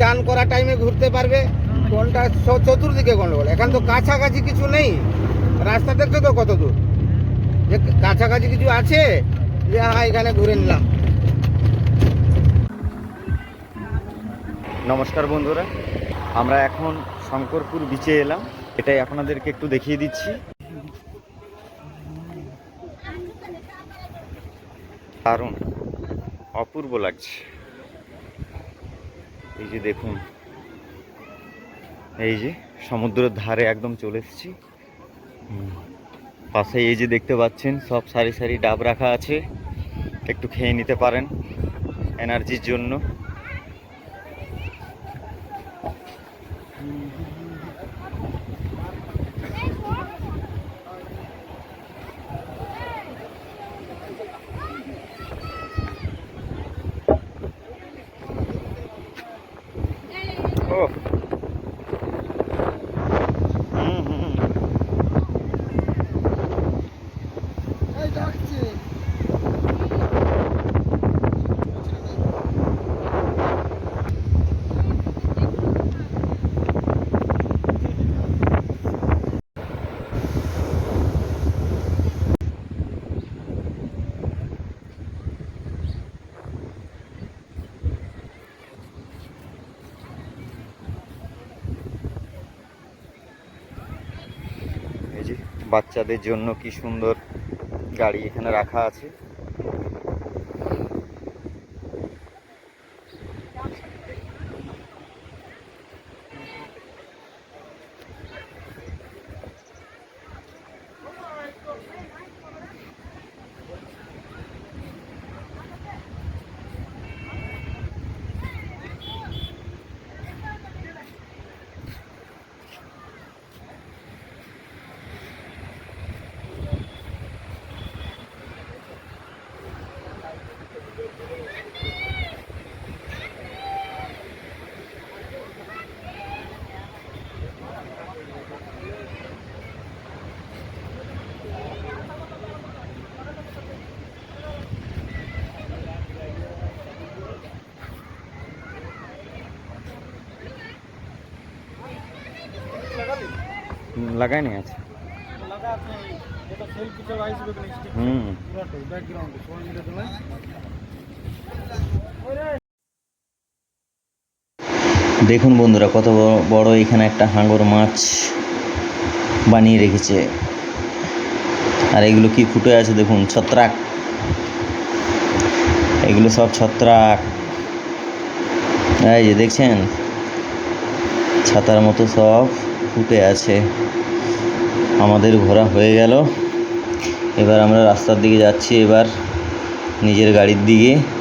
চান করা টাইমে ঘুরতে পারবে। কোনটা চতুর্দিকে গন্ডগোল। এখন তো কাছাকাছি কিছু নেই। রাস্তা দেখছ তো কত দূর? যে কাছাকাছি কিছু আছে, যে হ্যাঁ এখানে ঘুরে নিলাম। নমস্কার বন্ধুরা, আমরা এখন শঙ্করপুর বিচে এলাম। এটাই আপনাদেরকে একটু দেখিয়ে দিচ্ছি। দারুণ, অপূর্ব লাগছে। এই যে দেখুন, এই যে সমুদ্রের ধারে একদম চলে এসেছি। পাশে এই যে দেখতে পাচ্ছেন, সব সারি সারি ডাব রাখা আছে। একটু খেয়ে নিতে পারেন এনার্জির জন্য। Oh. এই যে বাচ্চাদের জন্য কি সুন্দর গাড়ি এখানে রাখা আছে। হুম, লাগায়নি আছে। হুম। দেখুন বন্ধুরা কত বড়- বড় এখানে একটা হাঙর মাছ বানিয়ে রেখেছে। আর এগুলো কি ফুটে আছে দেখুন ছত্রাক। এগুলো সব ছত্রাক। এই যে দেখছেন? ছাতার মতো সব। ফুটে আছে। আমাদের ঘোরা হয়ে গেল। এবার আমরা রাস্তার দিকে যাচ্ছি। এবার নিজের গাড়ির দিকে।